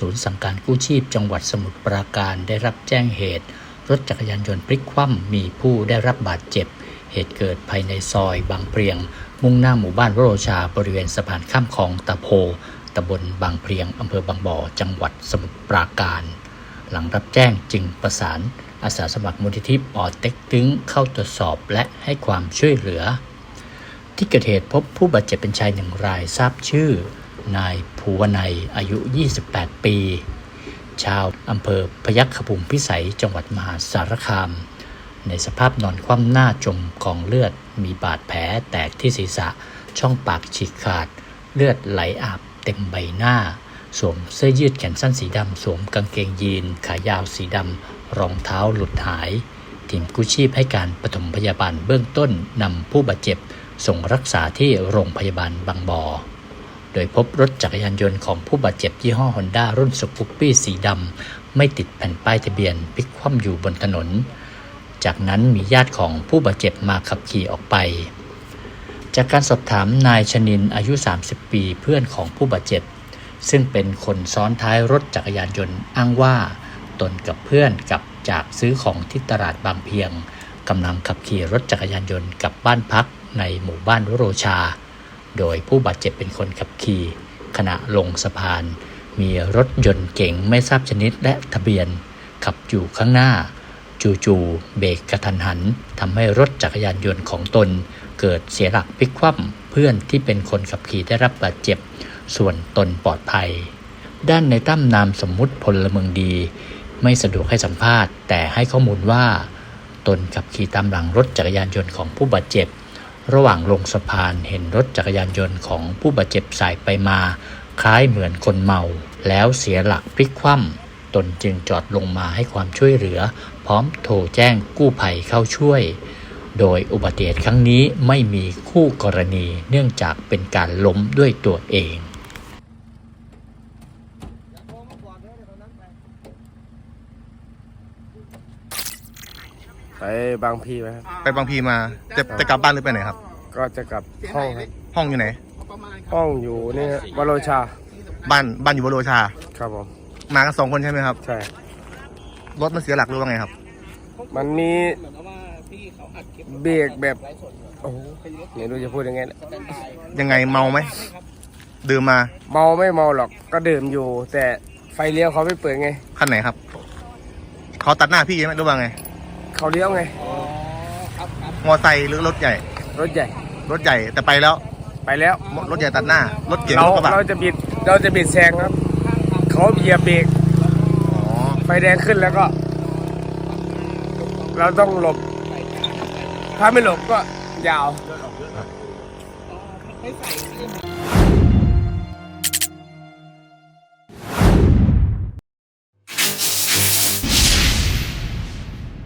ศูนย์สั่งการกู้ชีพ จังหวัดสมุทรปราการได้รับแจ้งเหตุ รถจักรยานยนต์พลิกคว่ำมีผู้ได้รับบาดเจ็บ เหตุเกิดภายในซอยบางเพลียง มุ่งหน้าหมู่บ้านวโรชาบริเวณสะพานข้ามคลองตะโพตำบลบางเพลียงอำเภอบางบ่อ จังหวัดสมุทรปราการ หลังรับแจ้งจึงประสานอาสาสมัครมูลนิธิปอเต็กตึงเข้าตรวจสอบและให้ความช่วยเหลือ ที่เกิดเหตุพบผู้บาดเจ็บเป็นชายหนึ่งรายทราบชื่อ นายภูวนัยอายุ 28 ปี ชาวอำเภอพยัคฆภูมิพิสัยจังหวัดมหาสารคาม ในสภาพนอนคว่ำหน้าจมกองเลือด มีบาดแผลแตกที่ศีรษะช่องปากฉีกขาด เลือดไหลอาบเต็มใบหน้า สวมเสื้อยืดแขนสั้นสีดำ สวมกางเกงยีน ขายาวสีดำ รองเท้าหลุดหาย ทีมกู้ชีพให้การปฐมพยาบาลเบื้องต้นนำผู้บาดเจ็บส่งรักษาที่โรงพยาบาลบางบ่อ โดยพบรถจักรยานยนต์ของผู้บาดเจ็บยี่ห้อฮอนด้ารุ่นสกูปปี้สีดำ ไม่ติดแผ่นป้ายทะเบียนพลิกคว่ำอยู่บนถนน จากนั้นมีญาติของผู้บาดเจ็บมาขับขี่ออกไป จากการสอบถามนายชนินอายุ 30 ปีเพื่อนของผู้บาดเจ็บ ซึ่งเป็นคนซ้อนท้ายรถจักรยานยนต์อ้างว่า ตนกับเพื่อนกับจากซื้อของที่ตลาดบางเพียงกำลังขับขี่รถจักรยานยนต์กลับบ้านพักในหมู่บ้านวโรชา โดยผู้บาดเจ็บเป็นคนขับขี่ ขณะลงสะพาน มีรถยนต์เก๋งไม่ทราบชนิดและทะเบียน ขับอยู่ข้างหน้า จู่ๆเบรกกระทันหันทำให้รถจักรยานยนต์ของตน เกิดเสียหลักพลิกคว่ำเพื่อนที่เป็นคนขับขี่ได้รับบาดเจ็บ ส่วนตนปลอดภัย ด้านในตั้มนามสมมุติพลเมืองดี ไม่สะดวกให้สัมภาษณ์ แต่ให้ข้อมูลว่า ตนขับขี่ตามหลังรถจักรยานยนต์ของผู้บาดเจ็บ ระหว่างลงสะพานเห็นรถจักรยานยนต์ของผู้บาดเจ็บสายไปมา คล้ายเหมือนคนเมา แล้วเสียหลักพลิกคว่ำตนจึงจอดลงมาให้ความช่วยเหลือ พร้อมโทรแจ้งกู้ภัยเข้าช่วย โดยอุบัติเหตุครั้งนี้ไม่มีคู่กรณีเนื่องจากเป็นการล้มด้วยตัวเองไปบางพีไหมครับ ไปบางพีมา จะจะกลับบ้านหรือไปไหนครับ ก็จะกลับห้องครับห้องอยู่ไหน ห้องอยู่นี่ฮะวโรชา บ้านบ้านอยู่บนโรชา ครับผม มากันสองคนใช่ไหมครับ ใช่ รถมันเสียหลักหรือว่าไงครับ มันมีเบรกแบบโอ้โหไม่รู้จะพูดยังไงนะยังไงเมาไหมดื่มมา เมาไม่เมาหรอกก็ดื่มอยู่ แต่ไฟเลี้ยวเขาไม่เปิดไงคันไหนครับเขาตัดหน้าพี่ใช่ไหมหรือว่าไงเขาเลี้ยวไงมอไซค์หรือรถใหญ่ รถใหญ่ รถใหญ่แต่ไปแล้ว ไปแล้ว รถใหญ่ตัดหน้า รถเก๋งเรารถกระบะเราจะบิดเราจะบิดแซงครับ เขาเหยียบเบรกอ๋อไฟแดงขึ้นแล้วก็ เราต้องหลบ ถ้าไม่หลบก็ยาว